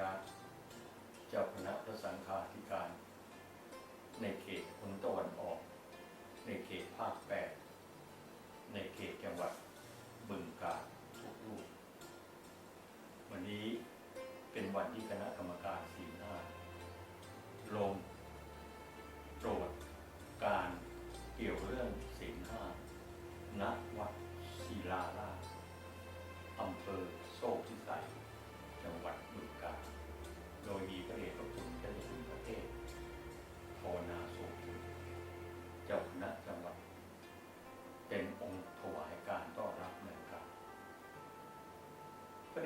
ระเจ้าคณะพระสังฆาธิการ ในเขตพนตะวันออก ในเขตภาคแปดในเขตจังหวัดบึงกาฬทุกรูกวันนี้เป็นวันที่คณะกรรมการสี่หน้าลง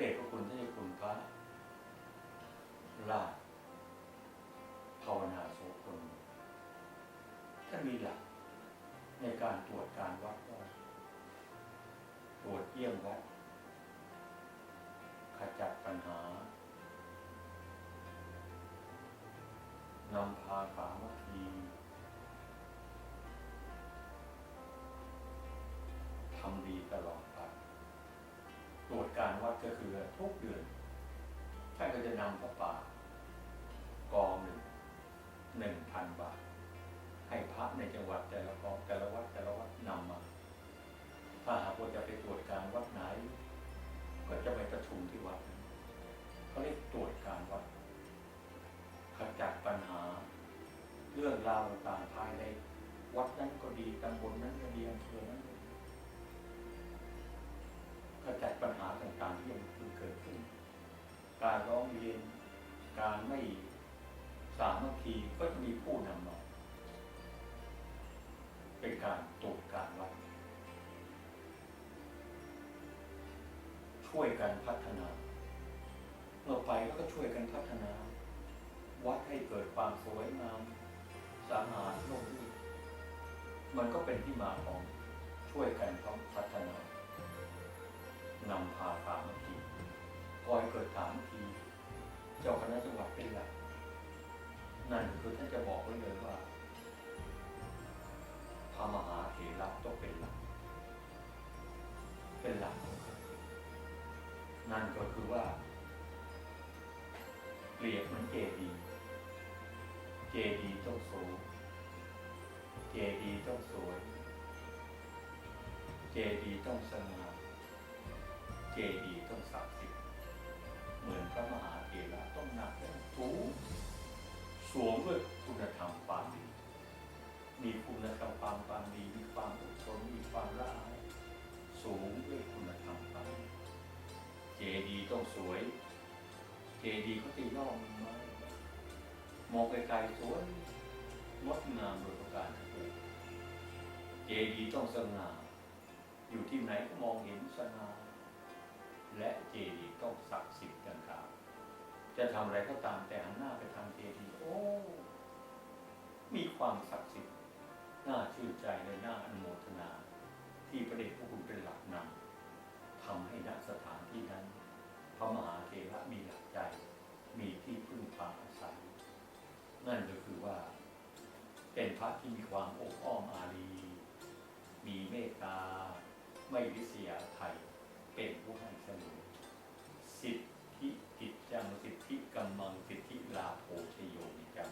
เดชพระคุณท่านเจ้าคุณพระราชภาวนาโสกุลท่านมีหลักในการตรวจการวัดว่าตรวจเยี่ยมวัดขจัดปัญหานำพาสามัคคีทำดีตลอด การวัดก็คือทุกเดือนท่านก็จะนำพระป่ากองหนึ่งหนึ่งพันบาท ให้พระในจังหวัดแต่ละกองแต่ละวัดแต่ละวัดนำมา ถ้าหากว่าจะไปตรวจการวัดไหน ก็จะไปประชุมที่วัดเขาเรียกตรวจการวัดขจัดปัญหา เรื่องราวต่างๆภายในวัดนั้นก็ดีตำบลนั้นก็ การร้องเรียน การไม่สามัคคีก็จะมีผู้นำมาเป็นการตรวจการวัดช่วยกันพัฒนาเมื่อไปก็ช่วยกันพัฒนา วัดให้เกิดความสวยงามสะอาดร่มรื่นมันก็เป็นที่มาของช่วยกันพร้อม นั่นคือท่านจะบอกไว้เลยว่าพระมหาเถระต้องเป็นหลัก เป็นหลักของนั่นก็คือว่าเปรียบเหมือนเจดี เจดีต้องสูง เจดีต้องสวย เจดีต้องสง่าเจดีต้องศักดิ์สิทธิ์เหมือนพระมหาเถระต้องหนักแน่นสูง สวมด้วยคุณธรรมความดี มีคุณธรรมความความดี มีความอดทนมีความละอายสูงด้วยคุณธรรมความดีเจดีย์ต้องสวย เจดีย์เขาตีล่อมม้มองไกลๆสวยงดงามโดยประการทั้งปวงเจดีย์ต้องสง่าอยู่ที่ไหนก็มองเห็นสง่าและเจดีย์ต้องศักดิ์สิทธิ์กันครับ จะทำอะไรก็ตามแต่หันหน้าไปทางเจดีโอ้มีความศักดิ์สิทธิ์น่าชื่นใจและน่าอนุโมทนา ที่พระเดชพระคุณเป็นหลักนำทำให้ณสถานที่นั้น พระมหาเทระมีหลักใจ มีที่พึ่งพาอาศัย นั่นก็คือว่า เป็นพระที่มีความอบอ้อมอารีมีเมตตา ไม่ริษยาไทยเป็นผู้ให้เสมอสิทธิ ธิกิจจังสิทธิกำมมังสิทธิลาโภชโยนิจัง